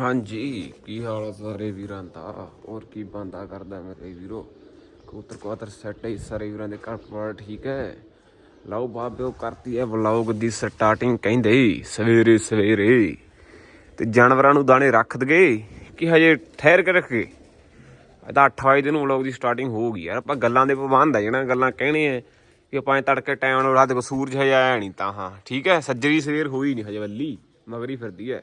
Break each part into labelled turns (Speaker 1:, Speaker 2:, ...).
Speaker 1: ਹਾਂਜੀ, ਕੀ ਹਾਲ ਆ ਸਾਰੇ ਵੀਰਾਂ ਦਾ? ਹੋਰ ਕੀ ਬੰਦਾ ਕਰਦਾ ਮੇਰੇ ਵੀਰੋ? ਕਬੂਤਰ ਕਬੂਤਰ ਸੈੱਟ ਹੈ ਸਾਰੇ ਵੀਰਾਂ ਦੇ ਘਰ ਪਰ ਠੀਕ ਹੈ? ਲਓ ਬਾਬਿਓ, ਕਰਤੀ ਹੈ ਵਲੌਗ ਦੀ ਸਟਾਰਟਿੰਗ ਕਹਿੰਦੇ ਸਵੇਰੇ ਸਵੇਰੇ। ਤੇ ਜਾਨਵਰਾਂ ਨੂੰ ਦਾਣੇ ਰੱਖ ਦਗੇ, ਕਿ ਹਜੇ ਠਹਿਰ ਕੇ ਰੱਖੇ? ਇਹ ਤਾਂ 8 ਵਜੇ ਨੂੰ ਵਲੌਗ ਦੀ ਸਟਾਰਟਿੰਗ ਹੋਊਗੀ ਯਾਰ, ਆਪਾਂ ਗੱਲਾਂ ਦੇ ਪਾਬੰਦ ਆ ਜਣਾ ਗੱਲਾਂ ਕਹਿਣੇ ਆ ਕਿ ਆਪਾਂ ਤੜਕੇ ਟਾਈਮ ਨਾਲ, ਰਾਤ ਕੋ ਸੂਰਜ ਹਜੇ ਆਇਆ ਨਹੀਂ ਤਾਂ ਹਾਂ, ਠੀਕ ਹੈ? ਸੱਜਰੀ ਸਵੇਰ ਹੋਈ ਨਹੀਂ ਹਜੇ ਵੱਲੀ, ਮਗਰੀ ਫਿਰਦੀ ਹੈ।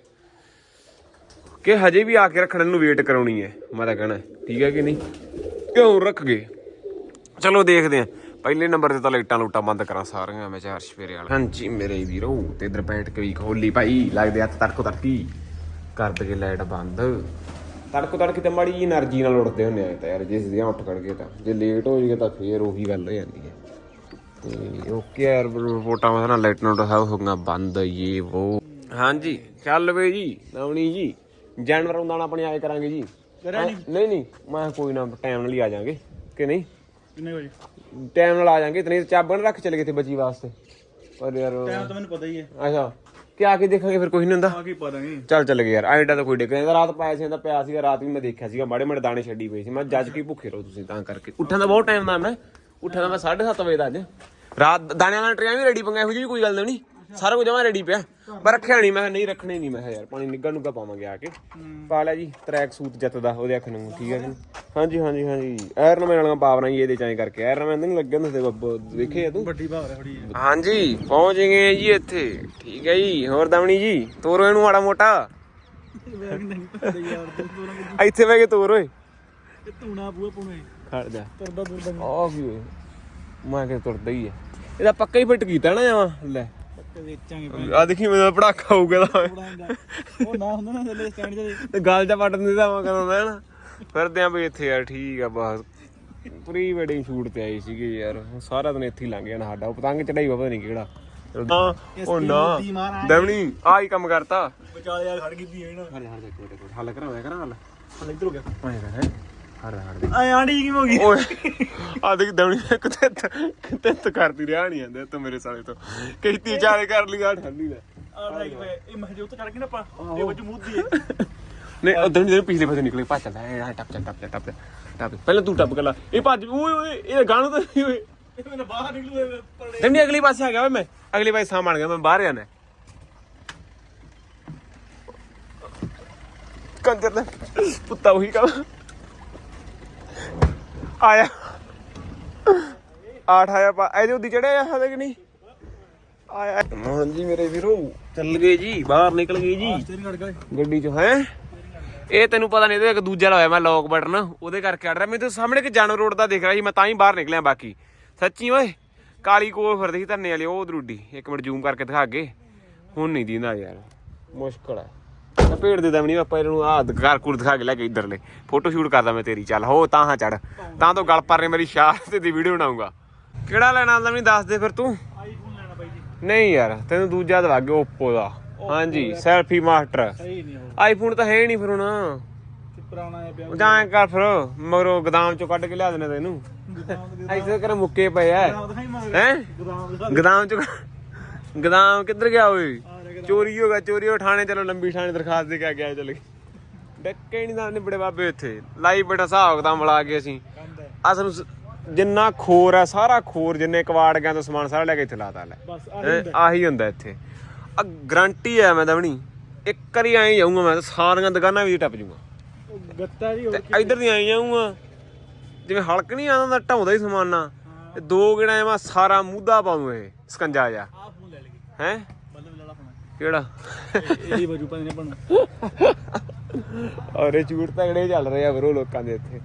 Speaker 1: ਕਿ ਹਜੇ ਵੀ ਆ ਕੇ ਰੱਖਣ ਨੂੰ ਵੇਟ ਕਰਾਉਣੀ ਹੈ। ਮੈਂ ਤਾਂ ਕਹਿਣਾ, ਠੀਕ ਹੈ ਕਿ ਨਹੀਂ? ਕਿਉਂ ਰੱਖ ਗਏ? ਚਲੋ ਦੇਖਦੇ ਆ ਪਹਿਲੇ ਨੰਬਰ ਤੇ ਤਾਂ ਲਾਈਟਾਂ ਲੂਟਾਂ ਬੰਦ ਕਰਾਂ ਸਾਰੀਆਂ, ਮੈਂ ਚਾਰ ਸਵੇਰੇ ਵਾਲਾ। ਹਾਂਜੀ, ਮੇਰੇ ਵੀਰੋ, ਤੇ ਇਧਰ ਬੈਠ ਕੇ ਵੀ ਖੋਲੀ ਭਾਈ, ਲੱਗਦੇ ਹੱਥ ਤੜਕੋ ਤੜਕੀ। ਕਰ ਕੇ ਲਾਈਟ ਬੰਦ। ਤੜਕੋ ਤੜਕੀ ਤੇ ਮਾੜੀ એનર્ਜੀ ਨਾਲ ਉੱਠਦੇ ਹੁੰਦੇ ਆ ਯਾਰ, ਜੇ ਸਿੱਧੀਆਂ ਉੱਠ ਗਏ ਤਾਂ। ਜੇ ਲੇਟ ਹੋ ਜੀਏ ਤਾਂ ਫੇਰ ਉਹੀ ਗੱਲ ਹੋ ਜਾਂਦੀ ਹੈ। ਤੇ ਓਕੇ ਯਾਰ ਰਿਪੋਰਟਾਂ ਮੈਂ ਨਾ ਲਾਈਟ ਨੋਟ ਸਭ ਹੋ ਗਈਆਂ ਬੰਦ ਇਹ ਉਹ ਹਾਂਜੀ, ਚੱਲ ਵੇ ਜੀ ਨਵਣੀ ਜੀ। ਜਾਨਵਰਾਂ ਨੂੰ ਦਾਣਾ ਆਪਣੇ ਆਏ ਕਰਾਂਗੇ ਜੀ। ਨਹੀਂ? ਨਹੀਂ ਮੈਂ ਕੋਈ ਨਾ ਟਾਈਮ ਨਾਲ ਹੀ ਆ ਜਾਾਂਗੇ ਕਿ ਨਹੀਂ?
Speaker 2: ਕਿੰਨੇ ਵਜੇ?
Speaker 1: ਟਾਈਮ ਨਾਲ ਆ ਜਾਾਂਗੇ ਨਹੀਂ ਚਾਬਣ ਰੱਖ ਚਲੇ ਗਏ ਤੇ ਬੱਚੀ ਵਾਸਤੇ। ਪਰ ਯਾਰ
Speaker 2: ਟਾਈਮ ਤਾਂ ਮੈਨੂੰ ਪਤਾ ਹੀ ਹੈ।
Speaker 1: ਅੱਛਾ ਕੀ ਆ ਕੇ ਦੇਖਾਂਗੇ ਫਿਰ ਕੁਝ ਨਹੀਂ ਹੁੰਦਾ।
Speaker 2: ਆ ਕੀ ਪਾ ਦਾਂਗੇ।
Speaker 1: ਚੱਲ ਚੱਲ ਗਏ ਯਾਰ ਐਡਾ ਤਾਂ ਕੋਈ ਡਿੱਕ ਨਹੀਂ ਰਾਤ ਪਾਇਆ ਸੀ ਇਹਦਾ ਪਿਆ ਸੀਗਾ ਰਾਤ ਵੀ ਮੈਂ ਦੇਖਿਆ ਸੀਗਾ ਮਾੜੇ ਮਾੜੇ ਦਾਣੇ ਛੱਡੀ ਪਈ ਸੀ। ਮੈਂ ਜੱਜ ਕੀ ਭੁੱਖੇ ਰਹੋ ਤੁਸੀਂ ਤਾਂ ਕਰਕੇ। ਉੱਠਣ ਦਾ ਬਹੁਤ ਟਾਈਮ ਦਾ ਮੈਂ ਉੱਠਣ ਦਾ ਮੈਂ 7:30 ਵਜੇ ਦਾ ਅੱਜ। ਰਾਤ ਦਾਣਿਆਂ ਨਾਲ ਟਰੀਆਂ ਵੀ ਰੈਡੀ ਪੰਗਾ ਇਹੋ ਜਿਹੀ ਕੋਈ ਗੱਲ ਨਹੀਂ। ਸਾਰਾ ਕੁਝ ਜਮਾ ਰੈਡੀ ਪਿਆ। ਪਰ ਰੱਖਿਆ ਨਹੀਂ ਮੈਂ ਕਿਹਾ ਨਹੀਂ ਰੱਖਣੇ ਨਹੀਂ ਮੈਂ ਕਿਹਾ ਯਾਰ ਪਾਣੀ ਨਿੱਗਾ ਨੁੱਗਾ ਪਾਵਾਂਗੇ ਆ ਕੇ। ਪਾ ਲਿਆ ਜੀ ਟਰੈਕ ਸੂਟ ਜਿੱਤਦਾ ਉਹਦੇ ਅੱਖ ਨੂੰ ਠੀਕ ਹੈ ਜੀ। ਹਾਂਜੀ ਹਾਂਜੀ ਹਾਂਜੀ। ਐਰਨ ਵਾਲੀਆਂ ਪਾਵਰਾਂ ਜੀ ਇਹਦੇ ਚਾਂ ਕਰਕੇ। ਐਰਨ ਮੈਂ ਨਹੀਂ ਲੱਗੇ ਹੁੰਦੇ ਬੱਬੋ ਦੇਖੇ ਆ ਤੂੰ?
Speaker 2: ਵੱਡੀ ਹੈ ਥੋੜੀ
Speaker 1: ਹਾਂਜੀ ਪਹੁੰਚ ਗਏ ਜੀ ਇੱਥੇ। ਠੀਕ ਹੈ ਜੀ। ਹੋਰ ਦਮਣੀ ਜੀ ਤੋਰੋ ਇਹਨੂੰ ਮਾੜਾ ਮੋਟਾ। ਇੱਥੇ ਬਹਿ ਕੇ ਤੋਰ ਓਏ।
Speaker 2: ਧੂਣਾ ਬੂਆ ਪੁਣੇ।
Speaker 1: ਖੜ ਜਾ।
Speaker 2: ਤੁਰਦਾ ਤੁਰਦਾ
Speaker 1: ਆ ਕੀ ਮੈਂ ਕਿ ਤੁਰਦਾ ਹੀ ਹੈ ਇਹਦਾ ਪੱਕਾ ਹੀ ਫਿੱਟ ਕੀਤਾ ਨਾ ਜਾਵਾਂ ਲੈ।
Speaker 2: ਵੇਚਾਂਗੇ
Speaker 1: ਆ ਦੇਖੀ ਮੇਰਾ ਪੜਾਕਾ ਹੋਊਗਾ ਤਾਂ।
Speaker 2: ਉਹ ਨਾ ਹੁੰਦਾ ਨਾ ਥੱਲੇ ਸਟੈਂਡ ਤੇ।
Speaker 1: ਤੇ ਗੱਲ ਜਾ ਪਟਨ ਦੀ ਤਾਂ ਮੈਂ ਕਰਾਉਂਦਾ ਨਾ। ਫਿਰਦੇ ਆ ਵੀ ਇੱਥੇ ਯਾਰ ਠੀਕ ਆ ਬਸ। ਪ੍ਰੀ ਵੈਡਿੰਗ ਸ਼ੂਟ ਤੇ ਆਈ ਸੀਗੀ ਯਾਰ। ਸਾਰਾ ਦਿਨ ਇੱਥੇ ਹੀ ਲੰਘ ਜਾਣਾ ਸਾਡਾ। ਉਹ ਪਤੰਗ ਚੜਾਈ ਪਤਾ ਨਹੀਂ ਕਿਹੜਾ। ਹਾਂ। ਉਹ ਨਾ। ਦਮਣੀ ਆ ਹੀ ਕੰਮ ਕਰਤਾ।
Speaker 2: ਵਿਚਾਲੇ ਯਾਰ ਖੜ ਗਈ ਦੀ ਹੈ ਨਾ।
Speaker 1: ਹਰ ਹਰ ਦੇ ਕੋਲ। ਹੱਲ ਕਰਾਵਾਂ ਕਰਾਂ ਹੱਲ
Speaker 2: ਹਲ ਇੱਧਰ ਹੋ ਗਿਆ।
Speaker 1: ਆਏ ਕਰ ਹੈ ਹਰ ਹਰ ਦੇ।
Speaker 2: ਆ ਆਂਟੀ ਕਿਵੇਂ ਹੋ ਗਈ?
Speaker 1: ਓਏ ਆ ਦੇਖ ਦਮਣੀ ਕਿਤੇ ਕਿਤੇ ਤ ਕਰਦੀ ਰਿਹਾ ਨਹੀਂ ਆਂਦੇ ਤੂੰ ਮੇਰੇ ਸਾਲੇ ਤੋਂ। ਕਿਸ਼ਤੀ ਚਾਲੇ ਕਰ ਲਈ ਆ ਠੰਡੀ ਦਾ
Speaker 2: ਆ ਲਾਈਕ ਵੇ ਇਹ ਮਹਜੋ ਤੋਂ ਚੜ ਗਈ ਨਾ ਆਪਾਂ ਇਹ ਵਜੂ ਮੁੱਦੀ ਹੈ
Speaker 1: ਨਹੀਂ ਉਦੋਂ ਜਿਹੜੇ ਪਿਛਲੇ ਪਾਸੇ ਨਿਕਲੇ ਭੱਜ ਚੱਲਦਾ ਐ ਟੱਪ ਚੱਲ ਟੱਪ ਚੱਲ, ਟੱਪ ਚੱਲ, ਟੱਪ ਪਹਿਲਾਂ ਤੂੰ ਟੱਪ ਕਰ ਇਹ ਭੱਜ ਓਏ ਓਏ ਇਹ ਗਾਣੂ ਤਾਂ ਨਹੀਂ ਓਏ
Speaker 2: ਇਹ ਮੈਨੂੰ ਬਾਹਰ ਨਿਕਲੂ ਪੜੇ
Speaker 1: ਅਗਲੀ ਪਾਸੇ ਆ ਗਿਆ ਓਏ ਮੈਂ ਅਗਲੀ ਪਾਸੇ ਸਾਹਮਣ ਗਿਆ ਮੈਂ ਬਾਹਰ ਜਾਣਾ। ਕੰਜਰ ਦਾ ਪੁੱਤਾ ਉਹੀ ਕੰਮ। ਆਇਆ। ਆਠ ਆਇਆ ਪਾ ਇਹਦੇ ਉੱਦੀ ਚੜਿਆ ਹਲੇ ਕਿ ਨਹੀਂ? ਆਇਆ। ਹਾਂਜੀ ਮੇਰੇ ਵੀਰੋ। ਚੱਲ ਗਏ ਜੀ ਬਾਹਰ ਨਿਕਲ ਗਏ ਜੀ। ਗੱਡੀ 'ਚ ਹੈ? ਇਹ ਤੈਨੂੰ ਪਤਾ ਨਹੀਂ ਇਹਦੇ ਇੱਕ ਦੂਜਾ ਲਾਇਆ ਮੈਂ ਲੌਕ ਬਟਨ ਉਹਦੇ ਕਰਕੇ ਅੜ ਰਿਹਾ। ਮੈਨੂੰ ਤਾਂ ਸਾਹਮਣੇ ਇੱਕ ਜਾਨਵਰ ਰੋਡ ਦਾ ਦਿਖ ਰਿਹਾ ਸੀ ਮੈਂ ਤਾਂ ਹੀ ਬਾਹਰ ਨਿਕਲਿਆ ਬਾਕੀ। ਸੱਚੀ ਓਏ ਕਾਲੀ ਕੋਲ ਫਿਰਦੀ ਸੀ ਧਰਨੇ ਵਾਲੀ ਉਹ ਦਰੂਡੀ। ਇੱਕ ਮਿੰਟ ਜ਼ੂਮ ਕਰਕੇ ਦਿਖਾ ਅੱਗੇ। ਹੁਣ ਨਹੀਂ ਦੀਂਦਾ ਯਾਰ ਮੁਸ਼ਕਲ ਹੈ ਭੇੜ ਦੇ ਦਮਣੀ ਆਪਾਂ ਇਹਨੂੰ ਆਹ ਘਰ ਕੁਰ ਦਿਖਾ ਕੇ ਲੈ ਕੇ ਇੱਧਰਲੇ। ਫੋਟੋ ਸ਼ੂਟ ਕਰਦਾ ਮੈਂ ਤੇਰੀ ਚੱਲ ਹੋ ਤਾਂ ਹਾਂ ਚੜ ਤਾਂ ਤੋਂ ਗਲ ਪਰ ਨੇ ਮੇਰੀ ਸ਼ਾਹ ਤੇ ਦੀ ਵੀਡੀਓ ਬਣਾਉਂਗਾ ਕਿਹੜਾ ਲੈਣਾ ਆਂਦਾ ਮੈਨੂੰ ਦੱਸ ਦੇ ਫਿਰ ਤੂੰ।
Speaker 2: ਆਈਫੋਨ ਲੈਣਾ ਬਾਈ ਜੀ।
Speaker 1: ਨਹੀਂ ਯਾਰ ਤੈਨੂੰ ਦੂਜਾ ਦਵਾ ਕੇ ਓਪੋ ਦਾ। ਹਾਂਜੀ ਸੈਲਫੀ ਮਾਸਟਰ
Speaker 2: ਸਹੀ ਨਹੀਂ
Speaker 1: ਆਈਫੋਨ ਤਾਂ ਹੈ ਨਹੀਂ ਫਿਰ ਹੁਣ।
Speaker 2: ਪੁਰਾਣਾ ਹੈ ਪਿਆ
Speaker 1: ਜਾਂ ਕਰ ਫਿਰ ਮਗਰੋਂ ਗਦਾਮ ਚੋਂ ਕੱਢ ਕੇ ਲਿਆ ਦੇਣੇ ਤੈਨੂੰ। ਐਸੇ ਕਰ ਮੁੱਕੇ ਪਏ ਐ
Speaker 2: ਮਗਰ।
Speaker 1: ਹੈ?
Speaker 2: ਗੋਦਾਮ
Speaker 1: ਚੋਂ ਗਦਾਮ ਕਿੱਧਰ ਗਿਆ ਓਏ?
Speaker 2: ਆ
Speaker 1: ਚੋਰੀ ਹੋ ਗਿਆ ਚੋਰੀ ਹੋ ਥਾਣੇ ਚਲੋ ਲੰਬੀ ਥਾਣੇ ਦਰਖਾਸਤ ਦੇ ਕੇ ਆ ਗਿਆ ਚਲੇ ਡੱਕੇ ਨਹੀਂ ਦਾ ਨਿਬੜੇ ਬਾਬੇ ਇੱਥੇ ਲਾਈ ਬੇਟਾ ਹਿਸਾਬ ਕਿਤਾਬ ਮਿਲਾ ਕੇ ਅਸੀਂ। ਅਸਲ ਜਿੰਨਾ ਖੋਰ ਹੈ ਸਾਰਾ ਖੋਰ ਜਿੰਨੇ ਕਵਾੜ ਗਿਆ ਤੋਂ ਸਮਾਨ ਸਾਰਾ ਲੈ ਕੇ ਇੱਥੇ ਲਾਤਾ ਲੈ।
Speaker 2: ਆ
Speaker 1: ਆਹੀ ਹੁੰਦਾ। ਇੱਥੇ। ਆ ਗਰੰਟੀ ਹੈ ਮੈਂ ਬਣੀ ਇੱਕ ਵਾਰੀ ਐਂ ਜਾਊਂਗਾ ਮੈਂ ਤਾਂ ਸਾਰੀਆਂ ਦੁਕਾਨਾਂ ਵੀ ਟੱਪ ਜਾਊਂਗਾ
Speaker 2: ਉਹ ਗੱਤਾ ਜੀ
Speaker 1: ਇੱਧਰ ਦੀ ਆਈ ਜਾਊਂਗਾ। ਜਿਵੇਂ ਹਲਕ ਨਹੀਂ ਆਉਂਦਾ ਢਾਉਂਦਾ ਹੀ ਸਮਾਨ ਦੋ ਗਿਣਾ ਮੈਂ ਸਾਰਾ ਮੂਧਾ ਪਾਉਂ ਇਹ ਸਕੰਜਾ ਜਾ
Speaker 2: ਆ ਫੋਨ ਲੈ ਲਗੀ
Speaker 1: ਹੈ? ਕਿਹੜਾ?
Speaker 2: ਇਹਦੀ ਵਜੂ ਪਾ ਨੇ। ਬਣੂ
Speaker 1: ਔਰੇ ਝੂਠ ਤਗੜੇ ਚੱਲ ਰਹੇ ਆ ਬਰੋ ਲੋਕਾਂ ਦੇ ਇੱਥੇ।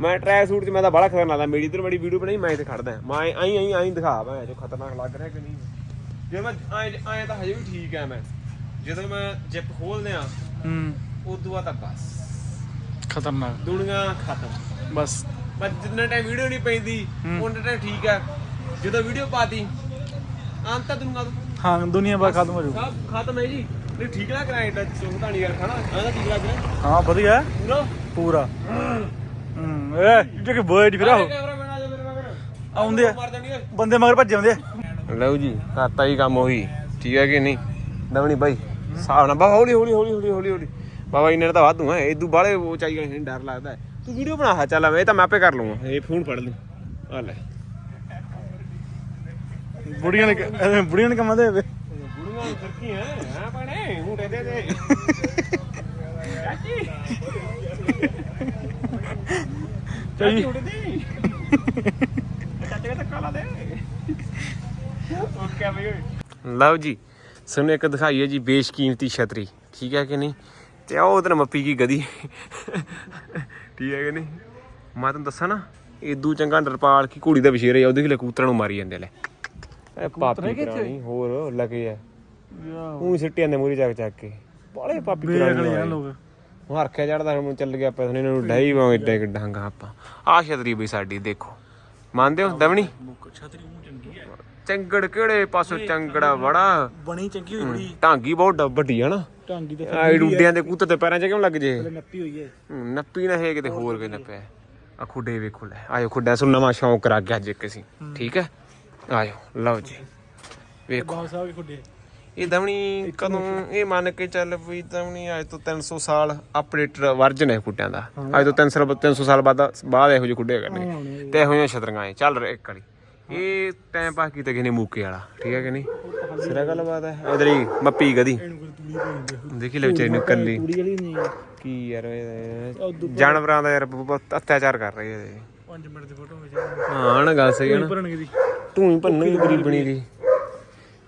Speaker 1: ਮੈਂ ਟਰੈਕ ਸੂਟ 'ਚ ਮੈਂ ਤਾਂ ਬੜਾ ਖਤਰਨਾਕ ਲਾ ਮੇਰੀ ਇਧਰ ਬੜੀ ਵੀਡੀਓ ਬਣਾਈ ਮੈਂ ਇੱਥੇ ਖੜਦਾ। ਮੈਂ ਆਈ ਆਈ ਆਈ ਦਿਖਾ ਮੈਂ ਜੋ ਖਤਰਨਾਕ ਲੱਗ ਰਿਹਾ ਕਿ ਨਹੀਂ। ਜੇ ਮੈਂ ਐ ਐ ਤਾਂ ਹਜੇ ਵੀ ਠੀਕ ਐ ਮੈਂ। ਜਦੋਂ ਮੈਂ ਜਿਪ ਖੋਲਦੇ ਆ
Speaker 2: ਹੂੰ।
Speaker 1: ਉਦੋਂ ਬਾਅਦ ਤਾਂ ਬਸ।
Speaker 2: ਖਤਰਨਾਕ।
Speaker 1: ਦੁਨੀਆ ਖਤਮ।
Speaker 2: ਬਸ।
Speaker 1: ਪਰ ਜਿੰਨਾ ਟਾਈਮ ਵੀਡੀਓ ਨਹੀਂ ਪੈਂਦੀ ਉਹਨਾਂ ਟਾਈਮ ਠੀਕ ਆ। ਜਦੋਂ ਵੀਡੀਓ ਪਾਤੀ ਅੰਤ ਤਾਂ ਦੁਨੀਆ ਤੋਂ
Speaker 2: ਹਾਂ ਦੁਨੀਆ ਬਾ ਖਤਮ ਹੋ ਜੂ
Speaker 1: ਸਭ ਖਤਮ ਹੈ ਜੀ। ਨਹੀਂ ਠੀਕ ਲੱਗ ਰਿਹਾ ਐਡਾ ਚੋਖਤਾ ਨਹੀਂ ਕਰ ਖਾਣਾ। ਤਾਂ ਠੀਕ ਲੱਗ ਰਿਹਾ।
Speaker 2: ਹਾਂ ਵਧੀਆ।
Speaker 1: ਪੂਰਾ?
Speaker 2: ਪੂਰਾ। ਹੂੰ ਏ ਜੇ ਕਿ ਬਰਡ ਫਿਰ ਆਓ
Speaker 1: ਕੈਮਰਾ ਬਣਾ ਜਾ ਮੇਰੇ ਮਗਰ
Speaker 2: ਆਉਂਦੇ ਆ।
Speaker 1: ਮਾਰ ਦੇਣੀ ਓਏ।
Speaker 2: ਬੰਦੇ ਮਗਰ ਭੱਜੇ ਆਉਂਦੇ ਆ।
Speaker 1: ਲਓ ਜੀ ਕਰਤਾ ਹੀ ਕੰਮ ਉਹੀ ਠੀਕ ਹੈ ਕਿ ਨਹੀਂ? ਦਵਣੀ ਭਾਈ ਸਾਹ ਨਾ ਬਾ ਹੌਲੀ ਹੌਲੀ ਹੌਲੀ ਹੌਲੀ ਹੌਲੀ ਹੌਲੀ। ਬਾਬਾ ਇੰਨੇ ਤਾਂ ਵਾਧੂ ਹੈ ਇਦੂ ਬਾਲੇ ਉਹ ਚਾਹੀਏ ਡਰ ਲੱਗਦਾ। ਹੈ। ਤੂੰ ਵੀਡੀਓ ਬਣਾ ਹਾ ਚੱਲ ਇਹ ਤਾਂ ਮੈਂ ਆਪੇ ਕਰ ਲੂੰਗਾ ਇਹ ਫੋਨ ਫੜ ਲੂੰ ਆ ਲੈ।
Speaker 2: ਬੁੜੀਆਂ ਨੇ ਬੁੜੀਆਂ ਨੇ ਕੰਮਾਂ ਦੇ ਵੇ
Speaker 1: ਬੁੜੀਆਂ ਨੂੰ ਫਿਰਕੀ ਹੈ ਹਾਂ ਭੈਣੇ? ਹੂਟੇ ਦੇ ਦੇ। ਚਾਚੀ। ਚਾਚੀ ਹੂਟੇ ਦੇ ਚਾਚੇ ਦਾ ਧੱਕਾ ਲਾ ਦੇ। ਓਕੇ ਬਈ ਲਓ ਜੀ ਸਾਨੂੰ ਇੱਕ ਦਿਖਾਈਏ ਜੀ ਬੇਸ਼ਕੀਮਤੀ ਛਤਰੀ। ਠੀਕ ਹੈ ਕਿ ਨਹੀਂ? ਤੇ ਉਹ ਉਧਰ ਮੱਪੀ ਕੀ ਗਦੀ। ਠੀਕ ਹੈ ਕਿ ਨਹੀਂ? ਮੈਂ ਤੁਹਾਨੂੰ ਦੱਸਾਂ ਨਾ ਇਦੂ ਚੰਗਾ ਨਰਪਾਲ ਕੀ ਘੋੜੀ ਦਾ ਵਿਸ਼ੇਰ ਹੈ ਉਹਦੇ ਕਿ ਕਬੂਤਰਾਂ ਨੂੰ ਮਾਰੀ ਜਾਂਦੇ ਲੈ। ਇਹ ਪਾਪੀ ਕਰਾਣੀ ਹੋਰ ਲੱਗੇ ਆ। ਉਹ ਸਿੱਟੇ ਜਾਂਦੇ ਮੂਰੀ ਚੱਕ ਚੱਕ ਕੇ। ਬਾਲੇ ਪਾਪੀ ਕਰਾਣੀ
Speaker 2: ਯਾਰ ਲੋਕ।
Speaker 1: ਉਹ ਹਰਖਿਆ ਚੜਦਾ ਹੁਣ ਚੱਲ ਗਿਆ ਪੈਸੇ ਇਹਨਾਂ ਨੂੰ ਡਾਈ ਵਾਂ ਏਡਾ ਕਿ ਡਾਂਗਾ ਆਪਾਂ। ਆ ਛਤਰੀ ਬਈ ਸਾਡੀ ਦੇਖੋ। ਮੰਨਦੇ ਹੋ ਦਵਣੀ
Speaker 2: ਛਤਰੀ ਮੂੰਹ ਚੰਗੀ ਹੈ
Speaker 1: ਚੰਗੜ ਕਿਹੜੇ ਪਾਸੋਂ ਚੰਗੜਾ ਬੜਾ
Speaker 2: ਬਣੀ ਚੰਗੀ ਹੋਈ ਬੜੀ।
Speaker 1: ਢਾਂਗੀ ਬਹੁਤ ਵੱਡੀ ਹੈ ਨਾ।
Speaker 2: ਢਾਂਗੀ ਤੇ
Speaker 1: ਆ। ਡੁੱਡਿਆਂ ਦੇ ਕੂਤੇ ਤੇ ਪੈਰਾਂ 'ਚ ਕਿਉਂ ਲੱਗ ਜੇ?
Speaker 2: ਨੱਪੀ ਹੋਈ ਹੈ
Speaker 1: ਨੱਪੀ ਨਾ ਹੈ ਕਿਤੇ ਹੋਰ ਕੋਈ ਨੱਪਿਆ। ਆ ਖੁੱਡੇ ਵੇਖੋ ਲੈ ਆਇਓ ਖੁੱਡਾ ਸੁਣ ਨਵਾਂ ਸ਼ੌਂਕ ਕਰਾ ਗਿਆ ਅੱਜ ਇੱਕ ਅਸੀਂ। ਠੀਕ ਹੈ? ਆਇਓ ਲਓ ਜੀ। ਵੇਖੋ।
Speaker 2: ਆ ਕੇ ਖੁੱਡੇ।
Speaker 1: ਇਹ ਦਵਣੀ ਕਦੋਂ ਇਹ ਮੰਨ ਕੇ ਚੱਲ ਵੀ ਦਵਣੀ ਅੱਜ ਤੋਂ 300 ਸਾਲ ਅਪਡੇਟ ਵਰਜਨ ਹੈ ਖੁੱਡਿਆਂ ਦਾ। ਅੱਜ ਤੋਂ 300 300 ਸਾਲ ਬਾਅਦ ਬਾਅਦ ਇਹੋ ਜਿਹੇ ਖੁੱਡੇ ਕਰਨੇ ਤੇ ਇਹੋ ਜਿਹੀਆਂ ਛਤਰੀਆਂ ਚੱਲ ਇੱਕ ਵਾਲੀ ਇਹ ਟਾਈਮ ਪਾਸ ਕੀਤਾ ਕਿਸੇ ਨੇ ਮੂਕੇ ਵਾਲਾ? ਠੀਕ ਹੈ ਕਿ ਨਹੀਂ? ਸਿਰਾ ਗੱਲਬਾਤ ਹੈ। ਇਧਰ ਹੀ ਮੱਪੀ ਗਦੀ ਦੇਖੀ ਲੈ ਵਿਚਾਰੀ ਨੂੰ ਕੱਲੀ। ਕੀ ਯਾਰ ਜਾਨਵਰਾਂ ਦਾ ਯਾਰ ਬਹੁਤ ਅਤਿਆਚਾਰ ਕਰ ਰਹੇ ਆ
Speaker 2: 5 ਮਿੰਟ ਦੀ ਫੋਟੋ ਵਿੱਚ
Speaker 1: ਹਾਂ ਨਾ ਗੱਲ ਸਹੀ ਹੈ ਨਾ।
Speaker 2: ਭਰਨਗੇ ਦੀ।
Speaker 1: ਤੂੰ ਹੀ ਭੰਨੂ ਗਰੀਬਣੀ ਦੀ।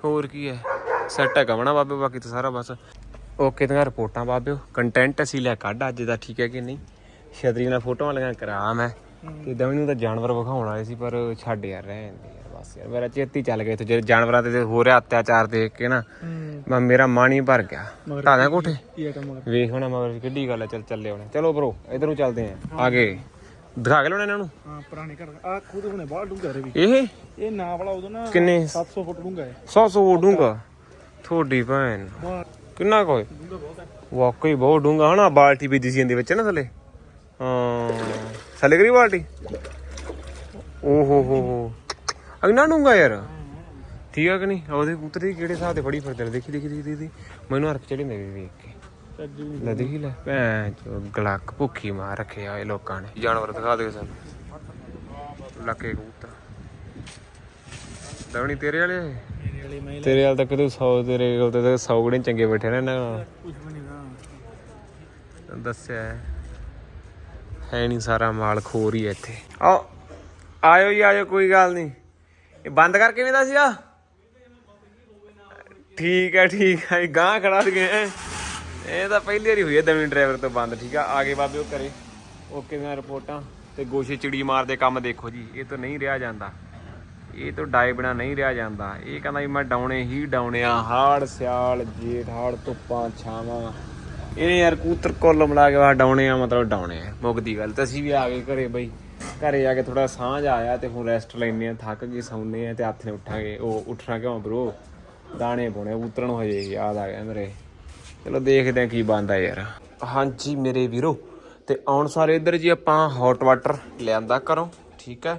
Speaker 1: ਹੋਰ ਕੀ ਹੈ ਸੈੱਟ ਹੈ ਕਵਣਾ ਬਾਬੇ ਬਾਕੀ ਤਾਂ ਸਾਰਾ ਬਸ। ਓਕੇ ਤਾਂ ਰਿਪੋਰਟਾਂ ਬਾਬਿਓ। ਕੰਟੈਂਟ ਅਸੀਂ ਲੈ ਕੱਢ ਅੱਜ ਦਾ ਠੀਕ ਹੈ ਕਿ ਨਹੀਂ? ਛਤਰੀ ਨਾਲ ਫੋਟੋਆਂ ਲਗਾ ਕਰਾ ਮੈਂ। ਤੇ ਦਵੀ ਨੂੰ ਤਾਂ ਜਾਨਵਰ ਵਿਖਾਉਣ ਵਾਲੇ ਸੀ ਪਰ ਛੱਡ ਯਾਰ ਰਹਿਣ ਦੇ ਯਾਰ ਬਸ ਯਾਰ। ਮੇਰਾ ਚੇਤੀ ਚੱਲ ਗਿਆ ਜੇ ਜਾਨਵਰਾਂ ਤੇ ਹੋ ਰਿਹਾ ਅਤਿਆਚਾਰ ਦੇਖ ਕੇ ਨਾ ਮੈਂ ਮੇਰਾ ਮਨ ਹੀ ਭਰ ਗਿਆ। ਕੋਠੇ? ਵੇਖ ਹੁਣ ਮਗਰ ਕਿੱਡੀ ਗੱਲ ਹੈ ਚੱਲ ਚੱਲੇ ਹੁਣ। ਚਲੋ ਬਰੋ ਇਧਰ ਚੱਲਦੇ ਆਂ। ਆਗੇ। ਦਿਖਾ ਕੇ ਲਿਆਉਣਾ ਇਹਨਾਂ ਨੂੰ?
Speaker 2: ਹਾਂ ਪੁਰਾਣੇ ਘਰ ਆ ਖੁਦ ਹੁਣੇ ਬਾਹਰ ਡੂੰਘਾ ਰੇ ਵੀ।
Speaker 1: ਇਹ?
Speaker 2: ਇਹ ਨਾ ਵਾਲਾ ਉਦੋਂ ਨਾ
Speaker 1: ਕਿੰਨੇ?
Speaker 2: 700 ਫੁੱਟ ਡੂੰਘਾ ਹੈ।
Speaker 1: 100 ਡੂੰਗਾ ਥੋੜੀ ਭੈਣ। ਕਿੰਨਾ ਕੋਈ
Speaker 2: ਡੂੰਘਾ ਬਹੁਤ ਹੈ।
Speaker 1: ਵਾਕਈ ਬਹੁਤ ਡੂੰਗਾ ਹਨਾ? ਬਾਲਟੀ ਵੀ ਦਿਸੀ ਜਾਂਦੀ ਵਿੱਚ ਨਾ ਥੱਲੇ? ਹਾਂ। ਥੱਲੇ ਕਰੀ ਬਾਲਟੀ? ਓ ਹੋ ਹੋ ਹੋ ਅਗਨਾ ਡੂੰਗਾ ਯਾਰ ਠੀਕ ਆ ਕਿ ਨਹੀਂ? ਉਹਦੇ ਕੂਤਰੀ ਕਿਹੜੇ ਹਿਸਾਬ ਦੇ ਫੜੀ ਫਿਰਦੇ ਨੇ? ਦੇਖੀ ਦੇਖੀ ਦੇਖੀ ਦੇਖੀ ਮੈਨੂੰ ਹਰਕ ਚੜੀ ਹੁੰਦੀ ਵੇਖ ਕੇ। ਲੈ ਦੇਖੀ ਲੈ। ਭੈਣ ਚੋ ਗਲਕ ਭੁੱਖੀ ਮਾਰ ਰੱਖਿਆ ਇਹ ਲੋਕਾਂ ਨੇ। ਜਾਨਵਰ ਦਿਖਾ ਦੇ ਸਾਨੂੰ। ਲੱਕੇ ਕਬੂਤਰ। ਦਵਣੀ ਤੇਰੇ ਵਾਲੇ?
Speaker 2: ਮੈਂ
Speaker 1: ਤੇਰੇ ਵਾਲ ਤਾਂ ਕਿਤੇ 100 ਤੇਰੇ ਕੋਲ ਤਾਂ 100 ਗੁਣੇ ਚੰਗੇ ਬੈਠੇ ਨੇ ਨਾ
Speaker 2: ਕੁਝ ਵੀ ਨਹੀਂ ਨਾ
Speaker 1: ਦੱਸਿਆ ਹੈ। ਹੈ ਨਹੀਂ ਸਾਰਾ ਮਾਲ ਖੋਰ ਹੀ ਹੈ ਇੱਥੇ। ਆਓ ਆਇਓ ਜੀ ਆਇਓ ਕੋਈ ਗੱਲ ਨਹੀਂ। ਇਹ ਬੰਦ ਕਰ ਕਿਵੇਂ ਦਾ ਸੀਗਾ? ਠੀਕ ਹੈ ਠੀਕ ਹੈ ਗਾਂ ਖੜਾ ਸੀਗੇ ਇਹ ਤਾਂ ਪਹਿਲੀ ਵਾਰੀ ਹੋਈ ਹੈ ਦਮੀ ਡਰਾਈਵਰ ਤੋਂ ਬੰਦ, ਠੀਕ ਆ? ਆਗੇ ਬਾਬੇ ਉਹ ਕਰੇ। ਓਕੇ ਦੀਆਂ ਰਿਪੋਰਟਾਂ ਤੇ ਗੋਸ਼ੇ ਚਿੜੀ ਮਾਰਦੇ ਕੰਮ ਦੇਖੋ ਜੀ, ਇਹ ਤੋਂ ਨਹੀਂ ਰਿਹਾ ਜਾਂਦਾ। ਇਹ ਤੋਂ ਡਾਏ ਬਿਨਾ ਨਹੀਂ ਰਿਹਾ ਜਾਂਦਾ। ਇਹ ਕਹਿੰਦਾ ਵੀ ਮੈਂ ਡਾਉਣੇ ਹੀ ਡਾਉਣੇ ਹਾੜ, ਸਿਆਲ, ਜੇਠ, ਹਾੜ, ਧੁੱਪਾਂ, ਛਾਵਾਂ। ਇਹ ਯਾਰ ਕੂਤਰ ਕੁੱਲ ਮਿਲਾ ਕੇ ਵਾ ਡਾਉਣੇ ਆ, ਮਤਲਬ ਡਾਉਣੇ ਆ ਮੁੱਕਦੀ ਗੱਲ। ਤੇ ਅਸੀਂ ਵੀ ਆ ਗਏ ਘਰੇ ਬਈ। ਘਰੇ ਆ ਕੇ ਥੋੜਾ ਸਾਂਝ ਆਇਆ ਤੇ ਹੁਣ ਰੈਸਟ ਲੈਨੇ ਆ, ਥੱਕ ਕੇ ਸੌਂਦੇ ਆ ਤੇ ਹੱਥ ਨੇ ਉੱਠਾਂਗੇ। ਉਹ ਉੱਠਣਾ ਕਿਉਂ ਬ్రో ਦਾਣੇ ਪਾਉਣੇ ਉਤਰਨ ਹੋ ਜੇ ਯਾਦ ਆ ਗਿਆ ਮੇਰੇ। ਚਲੋ ਦੇਖਦੇ ਆ ਕੀ ਬਣਦਾ ਯਾਰ। ਹਾਂਜੀ ਮੇਰੇ ਵੀਰੋ, ਤੇ ਆਉਣ ਸਾਰੇ ਇੱਧਰ ਜੀ ਆਪਾਂ ਹੌਟ ਵਾਟਰ ਲਿਆਂਦਾ ਕਰੋ ਠੀਕ ਹੈ?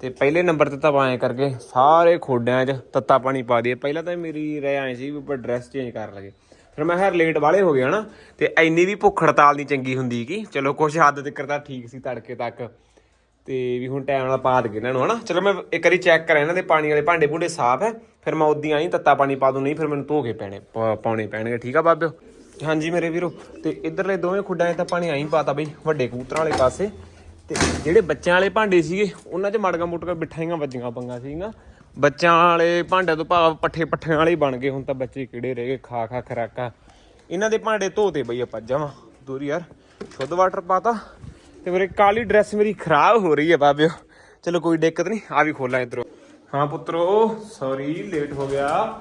Speaker 1: ਤੇ ਪਹਿਲੇ ਨੰਬਰ ਤੇ ਤਾਂ ਆਪਾਂ ਐਂ ਕਰਕੇ ਸਾਰੇ ਖੋਡਿਆਂ 'ਚ ਤੱਤਾ ਪਾਣੀ ਪਾ ਦਈਏ। ਪਹਿਲਾਂ ਤਾਂ ਮੇਰੀ ਰਹਿ ਆਏ ਸੀ ਵੀ ਉੱਪਰ ਡਰੈਸ ਚੇਂਜ ਕਰ ਲਗੇ ਫਿਰ ਮੈਂ ਹਰ ਲੇਟ ਵਾਲੇ ਹੋ ਗਿਆ ਨਾ ਤੇ ਐਨੀ ਵੀ ਭੁੱਖ ਹੜਤਾਲ ਨਹੀਂ ਚੰਗੀ ਹੁੰਦੀ ਕਿ। ਚਲੋ ਕੁਛ ਹੱਦ ਤੱਕ ਤਾਂ ਠੀਕ ਸੀ ਤੜਕੇ ਤੱਕ। ਤੇ ਵੀ ਹੁਣ ਟਾਈਮ ਨਾਲ ਪਾ ਦਗੇ ਇਹਨਾਂ ਨੂੰ, ਹਨਾ? ਚਲੋ ਮੈਂ ਇੱਕ ਵਾਰੀ ਚੈੱਕ ਕਰਾਂ ਇਹਨਾਂ ਦੇ ਪਾਣੀ ਵਾਲੇ ਭਾਂਡੇ ਭੁੰਡੇ ਸਾਫ਼ ਹੈ, ਫਿਰ ਮੈਂ ਉਦੀ ਆਈ ਤੱਤਾ ਪਾਣੀ ਪਾ ਦੂੰ, ਨਹੀਂ ਫਿਰ ਮੈਨੂੰ ਧੋ ਕੇ ਪੈਣੇ ਪਾਉਣੇ ਪੈਣਗੇ, ਠੀਕ ਆ ਬਾਬਿਓ? ਹਾਂਜੀ ਮੇਰੇ ਵੀਰੋ, ਤੇ ਇਧਰਲੇ ਦੋਵੇਂ ਖੁੱਡਾਂ 'ਚ ਤਾਂ ਪਾਣੀ ਆਈ ਪਾਤਾ ਬਈ, ਵੱਡੇ ਕਬੂਤਰਾਂ ਵਾਲੇ ਪਾਸੇ, ਤੇ ਜਿਹੜੇ ਬੱਚਿਆਂ ਵਾਲੇ ਭਾਂਡੇ ਸੀਗੇ, ਉਹਨਾਂ 'ਚ ਮੜਗਾ ਮੁਟਕਾ ਬਿਠਾਈਆਂ ਵੱਜੀਆਂ ਪੰਗਾ ਸੀਗੀਆਂ। ਬੱਚਿਆਂ ਵਾਲੇ ਭਾਂਡਿਆਂ ਤੋਂ ਭਾਵ ਪੱਠੇ ਪੱਠਿਆਂ ਵਾਲੇ ਬਣ ਗਏ, ਹੁਣ ਤਾਂ ਬੱਚੇ ਕਿਹੜੇ ਰਹਿ ਗਏ, ਖਾ ਖਾ ਖਰਾਕਾ। ਇਹਨਾਂ ਦੇ ਭਾਂਡੇ ਧੋਤੇ ਬਈ ਆਪਾਂ, ਜਮਾ, ਦੂਰੀ ਯਾਰ, ਸ਼ੁੱਧ ਵਾਟਰ ਪਾਤਾ ਤੇ ਮੇਰੇ ਕਾਲੀ ਡਰੈਸ ਮੇਰੀ ਖਰਾਬ ਹੋ ਰਹੀ ਹੈ ਬਾਬਿਓ। ਚਲੋ ਕੋਈ ਦਿੱਕਤ ਨਹੀਂ ਆ ਵੀ ਖੋਲਾਂ ਇਧਰੋਂ। ਹਾਂ ਪੁੱਤਰੋ ਸੌਰੀ ਲੇਟ ਹੋ ਗਿਆ।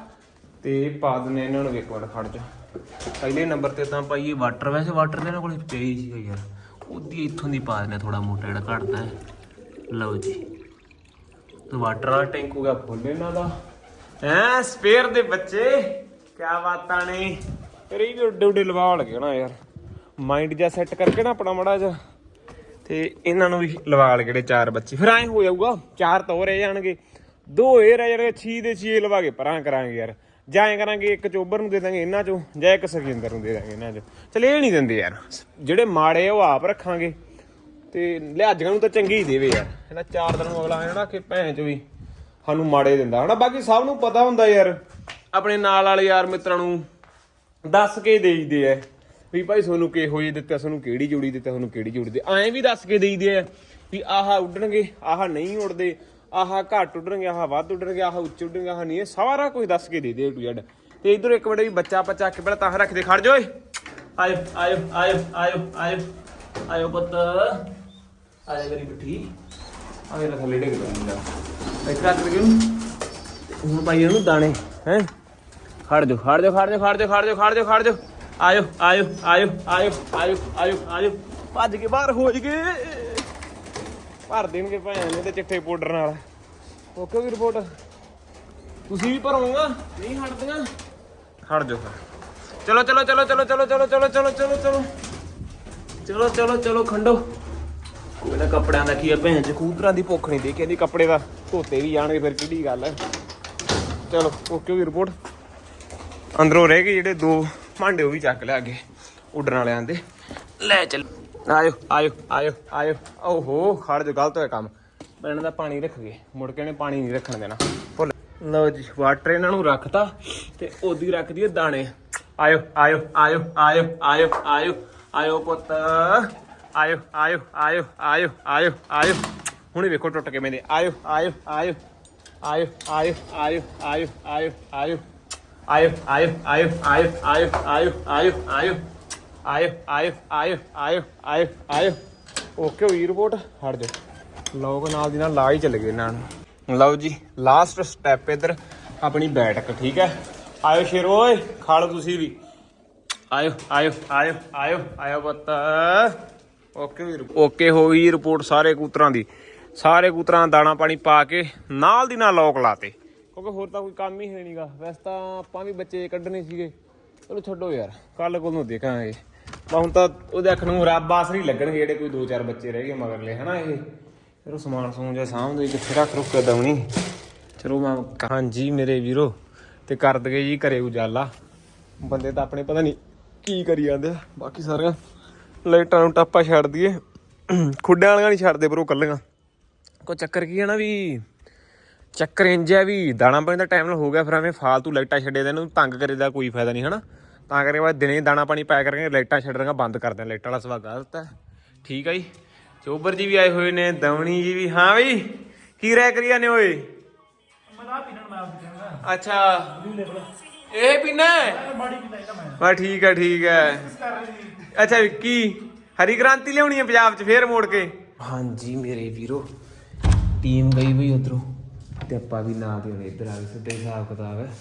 Speaker 1: ਤੇ ਪਾ ਦਨੇ ਇਹਨਾਂ ਨੂੰ ਇੱਕ ਵਾਰ ਖੜ ਜਾ। ਪਹਿਲੇ ਨੰਬਰ ਤੇ ਤਾਂ ਪਾਈਏ ਵਾਟਰ ਵੈਸੇ ਵਾਟਰ ਦੇ ਇਹਨਾਂ ਕੋਲੇ ਚਾਹੀ ਸੀਗਾ ਯਾਰ। ਉਹਦੀ ਇੱਥੋਂ ਦੀ ਪਾ ਦਨੇ ਥੋੜਾ ਮੋਟਾ ਜਿਹੜਾ ਘਟਦਾ ਹੈ। ਲਓ ਜੀ। ਤੇ ਵਾਟਰ ਵਾਲਾ ਟੈਂਕ ਹੋ ਗਿਆ ਫੁੱਲ ਇਹਨਾਂ ਦਾ। ਐ ਸਪੇਅਰ ਦੇ ਬੱਚੇ? ਕਿਆ ਬਾਤਾਂ ਨੇ? ਫਿਰ ਵੀ ਉੱਡੇ ਉੱਡੇ ਲਵਾ ਲਗੇ ਨਾ ਯਾਰ। ਮਾਈਂਡ ਜਿਹਾ ਸੈੱਟ ਕਰਕੇ ਨਾ ਆਪਣਾ ਮੜਾ ਜਿਹਾ। ਤੇ ਇਹਨਾਂ ਨੂੰ ਵੀ ਲਵਾ ਲ ਜਿਹੜੇ ਚਾਰ ਬੱਚੇ। ਫਿਰ ਐਂ ਹੋ ਜਾਊਗਾ, ਚਾਰ ਤਾਂ ਹੋ ਰਹਿ ਜਾਣਗੇ। ਦੋ ਇਹ ਰਹਿ ਜਾਣਗੇ ਛੀ ਦੇ ਛੇ ਲਵਾ ਕੇ ਪਰਾਂ ਕਰਾਂਗੇ ਯਾਰ। ਜਾਂ ਐਂ ਕਰਾਂਗੇ, ਇੱਕ ਚੋਬਰ ਨੂੰ ਦੇ ਦਾਂਗੇ ਇਹਨਾਂ ਚੋਂ, ਜਾਂ ਇੱਕ ਸੁਖਿੰਦਰ ਨੂੰ ਦੇ ਦਾਂਗੇ ਇਹਨਾਂ ਚੋਂ। ਚਲ ਇਹ ਨਹੀਂ ਦਿੰਦੇ ਯਾਰ। ਜਿਹੜੇ ਮਾੜੇ ਆ, ਉਹ ਆਪ ਰੱਖਾਂਗੇ। ਤੇ ਲਿਹਾਜ਼ਾਂ ਨੂੰ ਤਾਂ ਚੰਗੀ ਹੀ ਦੇਵੇ ਯਾਰ। ਇਹਨਾਂ ਚਾਰ ਦਿਨ ਨੂੰ ਅਗਲਾ ਇਹਨਾਂ ਕਿ ਭੈਣ ਚ ਵੀ ਸਾਨੂੰ ਮਾੜੇ ਦਿੰਦਾ। ਹਨਾ, ਬਾਕੀ ਸਭ ਨੂੰ ਪਤਾ ਹੁੰਦਾ ਯਾਰ। ਆਪਣੇ ਨਾਲ ਵਾਲੇ ਯਾਰ ਮਿੱਤਰਾਂ ਨੂੰ ਦੱਸ ਕੇ ਦੇਈਦੇ ਐ ਵੀ ਭਾਈ ਤੁਹਾਨੂੰ ਕਿਹੋ ਜਿਹੇ ਦਿੱਤਾ, ਤੁਹਾਨੂੰ ਕਿਹੜੀ ਜੋੜੀ ਦਿੱਤਾ, ਤੁਹਾਨੂੰ ਕਿਹੜੀ ਜੋੜੀ ਦੇ ਐਂ ਵੀ ਦੱਸ ਕੇ ਦੇਈਦੇ ਐ ਵੀ ਆਹ ਉੱਡਣਗੇ, ਆਹ ਨਹੀਂ ਉੱਡਦੇ, ਆਹ ਘੱਟ ਉੱਡਣਗੇ, ਆਹ ਵੱਧ ਉੱਡਣਗੇ, ਆਹ ਉੱਚੇ ਉੱਡਣਗੇ, ਆਹ ਨਹੀਂ, ਇਹ ਸਾਰਾ ਕੁਝ ਦੱਸ ਕੇ ਦੇ ਦੇ ਟੂ ਜੈਡ ਤੇ ਇਧਰ ਇੱਕ ਮਿੰਟ ਵੀ ਬੱਚਾ ਆਪਾਂ ਕੇ ਪਹਿਲਾਂ ਤਾਂ ਰੱਖ ਦੇ, ਖੜ ਜਾ ਓਏ। ਆਇਓ ਆਇਓ ਆਇਓ ਆਇਓ ਆਇਓ ਆਇਓ ਪੁੱਤ। ਆਇਓ ਮੇਰੀ ਬਿੱਠੀ ਆ ਮੇਰਾ ਥੱਲੇ ਡਿੱਗ ਪੈਂਦਾ ਇੱਥੇ ਰੱਖ ਦੇ ਉਹਨੂੰ ਹੁਣ ਪਾਈ ਉਹਨੂੰ ਦਾਣੇ, ਹੈ? ਖੜ ਜਾ ਖੜ ਜਾ ਖੜ ਜਾ ਖੜ ਜਾ ਖੜ ਜਾ ਖੜ ਜਾ ਖੜ ਜਾ। ਆਇਓ ਆਇਓ ਆਇਓ ਆਇਓ ਆਇਓ ਆਇਓ ਆਇਓ ਭੱਜ ਕੇ ਬਾਹਰ ਹੋ ਗਏ ਭਰ ਦੇਣਗੇ ਭੈਣ ਨੇ ਤੇ ਚਿੱਟੇ ਪਾਊਡਰ ਨਾਲ ਓਕੇ ਵੀ ਰਿਪੋਰਟ ਤੁਸੀਂ ਵੀ ਭਰੋਗਾ ਨਹੀਂ ਹਟਦੀਆਂ ਖੜ ਜਾ ਚਲੋ ਚਲੋ ਚਲੋ ਚਲੋ ਚਲੋ ਚਲੋ ਚਲੋ ਚਲੋ ਚਲੋ ਚਲੋ ਚਲੋ ਚਲੋ ਚਲੋ ਖੰਡੋ ਕੋਈ ਨਾ ਕੱਪੜਿਆਂ ਦਾ ਕੀ ਆ ਭੈਣ ਚ ਕੂਤਰਾਂ ਦੀ ਭੁੱਖ ਨਹੀਂ ਦੇ ਕਹਿੰਦੀ ਕੱਪੜੇ ਦਾ ਧੋਤੇ ਵੀ ਜਾਣਗੇ ਫਿਰ ਕਿਹੜੀ ਗੱਲ ਹੈ ਚਲੋ ਓਕੇ ਵੀ ਰਿਪੋਰਟ ਅੰਦਰੋਂ ਰਹਿ ਗਏ ਜਿਹੜੇ ਦੋ ਭਾਂਡੇ ਉਹ ਵੀ ਚੱਕ ਲਿਆ ਅੱਗੇ ਉੱਡਣ ਵਾਲਿਆਂ ਦੇ ਲੈ ਚੱਲ ਆਇਓ ਆਇਓ ਆਇਓ ਆਇਓ ਓਹੋ ਖੜ ਜਾ ਗਲਤ ਹੋਇਆ ਕੰਮ ਪੈਣ ਦਾ ਪਾਣੀ ਰੱਖ ਗਏ ਮੁੜ ਕੇ ਨੇ ਪਾਣੀ ਨਹੀਂ ਰੱਖਣ ਦੇਣਾ ਭੁੱਲ ਲਓ ਜੀ ਵਾਟਰ ਇਹਨਾਂ ਨੂੰ ਰੱਖਤਾ ਤੇ ਉਹਦੀ ਰੱਖ ਦਈਏ ਦਾਣੇ ਆਇਓ ਆਇਓ ਆਇਓ ਆਇਓ ਆਇਓ ਆਇਓ ਆਇਓ ਪੁੱਤ ਆਇਓ ਆਇਓ ਆਇਓ ਆਇਓ ਆਇਓ ਆਇਓ ਹੁਣੇ ਵੇਖੋ ਟੁੱਟ ਕੇ ਮੈਂਦੇ ਆਇਓ ਆਇਓ ਆਇਓ ਆਇਓ ਆਇਓ ਆਇਓ ਆਇਓ ਆਇਓ ਆਇਓ ਆਇਓ ਆਏ ਆਇਓ ਆਇਓ ਆਇਓ ਆਇਓ ਆਏ ਆਏ ਆਏ ਆਇਓ ਆਏ ਆਏ ਆਇਓ ਆਇਓ ਓਕੇ ਹੋਈ ਰਿਪੋਰਟ ਹਟ ਜਾ ਲੋਕ ਨਾਲ ਦੀ ਨਾਲ ਲਾ ਹੀ ਚੱਲ ਗਏ ਇਹਨਾਂ ਨੂੰ ਲਓ ਜੀ ਲਾਸਟ ਸਟੈਪ ਇਧਰ ਆਪਣੀ ਬੈਠਕ ਠੀਕ ਹੈ ਆਇਓ ਸ਼ੇਰ ਓਏ ਖਾ ਲਓ ਤੁਸੀਂ ਵੀ ਆਇਓ ਆਇਓ ਆਇਓ ਆਇਓ ਆਇਓ ਬੱਤ ਓਕੇ ਵੀ ਓਕੇ ਹੋ ਗਈ ਰਿਪੋਰਟ ਸਾਰੇ ਕੂਤਰਾਂ ਦੀ ਸਾਰੇ ਕੂਤਰਾਂ ਦਾਣਾ ਪਾਣੀ ਪਾ ਕੇ ਨਾਲ ਦੀ ਨਾਲ ਲੋਕ ਲਾਤੇ ਕਿਉਂਕਿ ਹੋਰ ਤਾਂ ਕੋਈ ਕੰਮ ਹੀ ਹੈ ਨਹੀਂਗਾ। ਵੈਸੇ ਤਾਂ ਆਪਾਂ ਵੀ ਬੱਚੇ ਕੱਢਣੇ ਸੀਗੇ। ਚਲੋ ਛੱਡੋ ਯਾਰ। ਕੱਲ ਕੋਲ ਨੂੰ ਦੇਖਾਂਗੇ। ਬਾ ਹੁਣ ਤਾਂ ਉਹਦੇ ਅੱਖ ਨੂੰ ਰੱਬ ਆਸਰੀ ਲੱਗਣਗੇ ਜਿਹੜੇ ਕੋਈ ਦੋ ਚਾਰ ਬੱਚੇ ਰਹਿ ਗਏ ਮਗਰਲੇ, ਹਨਾ ਇਹ? ਫਿਰ ਉਹ ਸਮਾਨ ਸਮੂਨ ਜਿਹਾ ਸਾਂਭਦੇ ਕਿੱਥੇ ਰੱਖ ਰੁੱਕ ਕੇ ਦਵਣੀ। ਚਲੋ ਮੈਂ ਹਾਂਜੀ ਮੇਰੇ ਵੀਰੋ, ਤੇ ਕਰ ਦਗੇ ਜੀ ਘਰੇ ਉਜਾਲਾ। ਬੰਦੇ ਤਾਂ ਆਪਣੇ ਪਤਾ ਨਹੀਂ ਕੀ ਕਰੀ ਜਾਂਦੇ ਆ। ਬਾਕੀ ਸਾਰਿਆਂ ਲਾਈਟਾਂ ਨੂੰ ਟਾਪਾ ਛੱਡ ਦਈਏ। ਖੁੱਡਾਂ ਵਾਲੀਆਂ ਨਹੀਂ ਛੱਡਦੇ ਪਰ ਉਹ ਕੱਲੀਆਂ ਕੋ ਚੱਕਰ ਕੀ ਹੈ ਨਾ ਵੀ ਚੱਕਰ ਇੰਜ ਹੈ ਵੀ ਦਾਣਾ ਪਾਣੀ ਦਾ ਟਾਈਮ ਹੋ ਗਿਆ ਫਿਰ ਐਵੇਂ ਫਾਲਤੂ ਲਾਈਟਾਂ ਛੱਡੇ ਦੇ ਇਹਨੂੰ ਤੰਗ ਕਰੇ ਦਾ ਕੋਈ ਫਾਇਦਾ ਨਹੀਂ ਹਨਾ? ਤਾਂ ਕਰਕੇ ਬਾਅਦ ਦਿਨੇ ਦਾਣਾ ਪਾਣੀ ਪਾਇਆ ਕਰਾਂਗੇ ਲਾਈਟਾਂ ਛੱਡਣਗਾ ਬੰਦ ਕਰ ਦੇਣਾ ਲਾਈਟਾਂ ਵਾਲਾ ਸਵਾ ਗਲਤ ਹੈ ਠੀਕ ਹੈ ਜੀ? ਚੋਬਰ ਜੀ ਵੀ ਆਏ ਹੋਏ ਨੇ ਦਵਣੀ ਜੀ ਵੀ ਹਾਂ ਬਈ ਕੀ ਰਹਿ ਕਰੀਆ ਨੇ ਓਏ? ਅੱਛਾ। ਇਹ ਪੀਣਾ ਵਾ ਠੀਕ ਹੈ ਠੀਕ ਹੈ ਅੱਛਾ ਵਿੱਕੀ ਹਰੀ ਕ੍ਰਾਂਤੀ ਲਿਆਉਣੀ ਹੈ ਪੰਜਾਬ 'ਚ ਫੇਰ ਮੋੜ ਕੇ? ਹਾਂਜੀ ਮੇਰੇ ਵੀਰੋ ਟੀਮ ਗਈ ਬਈ ਉਧਰੋਂ। ਤੇ ਆਪਾਂ ਵੀ ਨਾ ਦੇ ਹੁਣ ਇੱਧਰ ਆ ਗਏ ਸਿੱਧੇ ਹਿਸਾਬ ਕਿਤਾਬ ਹੈ।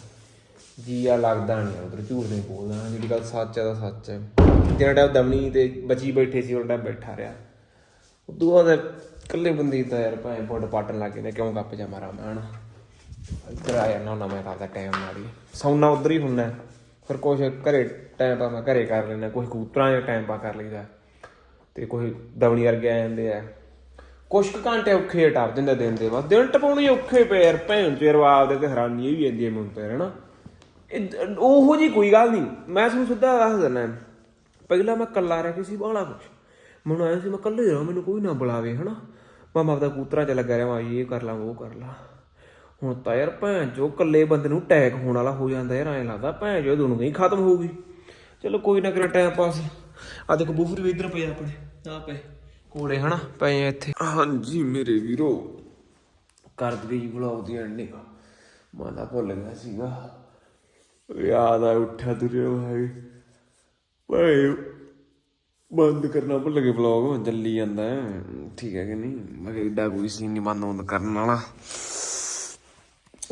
Speaker 1: ਜੀ ਆ ਲੱਗਦਾ ਨਹੀਂ ਉਧਰ, ਝੂਠ ਨਹੀਂ ਬੋਲਦਾ, ਜਿਹੜੀ ਗੱਲ ਸੱਚ ਹੈ ਤਾਂ ਸੱਚ ਹੈ। ਜਿਹੜਾ ਟਾਈਮ ਦਮਣੀ ਤੇ ਬਚੀ ਬੈਠੇ ਸੀ ਉਹਨਾਂ ਟਾਈਮ ਬੈਠਾ ਰਿਹਾ। ਉਦੋਂ ਬਾਅਦ ਇਕੱਲੇ ਬੰਦੇ ਤਾਂ ਯਾਰ ਭਾਵੇਂ ਪੁੱਟ ਪਾਟਣ ਲੱਗੇ ਨੇ ਕਿਉਂ ਗੱਪ ਜਾ ਮਾਰਾਂ ਮੈਂ, ਹਨਾ? ਇੱਧਰ ਆ ਜਾਣਾ ਹੁੰਦਾ, ਮੈਂ ਕਰਦਾ ਟਾਈਮ ਨਾਲ ਹੀ। ਸੌਣਾ ਉਧਰ ਹੀ ਹੁੰਨਾ ਫਿਰ ਕੁਛ ਘਰੇ ਟਾਈਮ ਪਾ ਮੈਂ ਘਰੇ ਕਰ ਲੈਣਾ ਕੋਈ ਕੂਤਰਾਂ ਦੇ ਟਾਈਮ ਪਾ ਕਰ ਲਈਦਾ। ਤੇ ਕੋਈ ਦਵਣੀ ਵਰਗੇ ਆ ਜਾਂਦੇ ਆ। ਕੁਛ ਕੁ ਘੰਟੇ ਔਖੇ ਟੱਪ ਜਾਂਦੇ ਦਿਨ ਦੇ ਬਾਅਦ ਦਿਨ ਟਪਾਉਣੇ ਔਖੇ ਪਏ ਯਾਰ, ਭੈਣ ਚੇਰ ਆਪਦੇ ਤੇ ਹੈਰਾਨੀ ਇਹ ਜਾਂਦੀ ਹੈ ਮੈਨੂੰ ਤੇ ਹਨਾ। ਉਹੋ ਜੀ ਕੋਈ ਗੱਲ ਨਹੀਂ। ਮੈਂ ਤੁਹਾਨੂੰ ਸਿੱਧਾ ਦੱਸ ਦਿੰਦਾ। ਪਹਿਲਾਂ ਮੈਂ ਕੱਲਾ ਰਹਿ ਕੇ ਸੀ ਬਾਹਲਾ ਕੁਛ। ਮੈਨੂੰ ਆਇਆ ਸੀ, ਮੈਂ ਕੱਲੇ ਰਹਾਂ, ਮੈਨੂੰ ਕੋਈ ਨਾ ਬੁਲਾਵੇ, ਹਨਾ। ਮੈਂ ਆਪਦਾ ਕੂਤਰਾਂ ਚ ਲੱਗਾ ਰਿਹਾ ਮੈਂ ਇਹ ਕਰ ਲਾਂ, ਉਹ ਕਰ ਲਾਂ। ਹੁਣ ਤਾਂ ਯਾਰ ਭੈਣ ਜੋ ਕੱਲੇ ਬੰਦੇ ਨੂੰ ਅਟੈਕ ਹੋਣ ਵਾਲਾ ਹੋ ਜਾਂਦਾ ਯਾਰ, ਐਂ ਲੱਗਦਾ ਭੈਣ ਜੋ ਦੁਨੀਆ ਹੀ ਖਤਮ ਹੋ ਗਈ ਚਲੋ ਕੋਈ ਨਾ ਕਰੇ ਟਾਈਮ ਪਾਸ ਆ। ਦੇਖੋ ਬੂਫਰ ਵੀ ਇੱਧਰ ਪਏ ਆਪਣੇ ਆ ਪਏ। ਕੋਲੇ ਹਨਾ? ਪਏ ਆ ਇੱਥੇ। ਹਾਂਜੀ ਮੇਰੇ ਵੀਰੋ। ਕਰ ਦਈ ਬੁਲਾਉ ਦੀ ਐਂਡਿੰਗ ਮੈਂ ਤਾਂ ਭੁੱਲ ਗਿਆ ਸੀਗਾ। ਯਾਦ ਆ ਉੱਠਿਆ ਤੁਰੇ ਭਾਈ ਭਾਈ ਬੰਦ ਕਰਨਾ ਭੁੱਲ ਗਏ ਵਲੌਗ ਜੱਲੀ ਜਾਂਦਾ ਹੈ। ਠੀਕ ਹੈ ਕਿ ਨਹੀਂ? ਮੈਂ ਕਿਹਾ ਏਡਾ ਕੋਈ ਸੀਨ ਨਹੀਂ ਬੰਦ ਬੰਦ ਕਰਨ ਵਾਲਾ।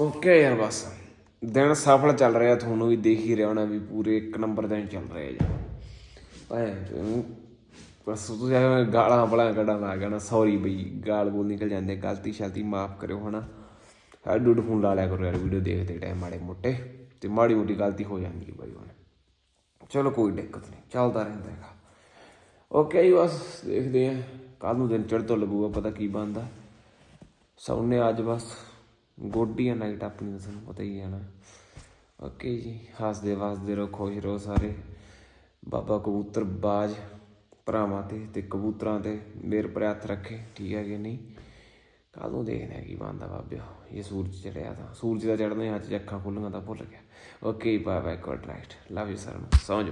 Speaker 1: ਓਕੇ ਯਾਰ ਬਸ। ਦਿਨ ਸਫਲ ਚੱਲ ਰਿਹਾ ਤੁਹਾਨੂੰ ਵੀ ਦੇਖ ਹੀ ਰਿਹਾ ਹੋਣਾ ਵੀ ਪੂਰੇ ਇੱਕ ਨੰਬਰ ਦਿਨ ਚੱਲ ਰਿਹਾ ਜੀ। ਚੋ, ਬਸ ਤੁਸੀਂ ਐਵੇਂ ਗਾਲਾਂ ਬਲਾਂ ਕੱਢਣ ਲੱਗ ਗਿਆ ਨਾ ਸੌਰੀ ਬਈ, ਗਾਲ ਗੋਲ ਨਿਕਲ ਜਾਂਦੇ, ਗਲਤੀ ਸ਼ਲਤੀ ਮਾਫ ਕਰਿਓ, ਹਨਾ? ਹਰ ਡੂਡ ਫੋਨ ਲਾ ਲਿਆ ਕਰੋ ਯਾਰ ਵੀਡੀਓ ਦੇਖਦੇ ਟਾਈਮ ਮਾੜੇ ਮੋਟੇ, ਤੇ ਮਾੜੀ ਮੋਟੀ ਗਲਤੀ ਹੋ ਜਾਂਦੀ ਹੈ ਬਾਈ ਹੁਣ। ਚਲੋ ਕੋਈ ਦਿੱਕਤ ਨਹੀਂ, ਚੱਲਦਾ ਰਹਿੰਦਾ ਹੈਗਾ। ਓਕੇ ਜੀ, ਬਸ ਦੇਖਦੇ ਆਂ ਕੱਲ ਨੂੰ ਦਿਨ ਚੜ੍ਹ ਤੋਂ ਲੱਗੂਗਾ, ਪਤਾ ਕੀ ਬਣਦਾ। ਸੌਣੇ ਅੱਜ ਬਸ ਗੋਡੀ ਆ ਨਾਈਟ ਆਪਣੀ ਤਾਂ ਤੁਹਾਨੂੰ ਪਤਾ ਹੀ ਹੈ ਨਾ। ਓਕੇ ਜੀ ਹੱਸਦੇ ਵਸਦੇ ਰਹੋ, ਖੁਸ਼ ਰਹੋ ਸਾਰੇ। ਬਾਬਾ ਕਬੂਤਰ ਬਾਜ। ਭਰਾਵਾਂ ਤੇ ਤੇ ਕਬੂਤਰਾਂ ਤੇ ਮੇਰ ਪਰ ਹੱਥ ਰੱਖੇ, ਠੀਕ ਹੈ ਕਿ ਨਹੀਂ? ਕਾਹਦੋਂ ਦੇਖਦੇ ਆ ਕੀ ਬਣਦਾ ਬਾਬਿਓ। ਇਹ ਸੂਰਜ ਚੜਿਆ ਤਾਂ। ਸੂਰਜ ਦਾ ਚੜ੍ਹਨੇ ਅੱਜ ਅੱਖਾਂ ਖੁੱਲੀਆਂ ਤਾਂ ਭੁੱਲ ਗਿਆ। Okay bye bye good night love you sir. ਸੌਂ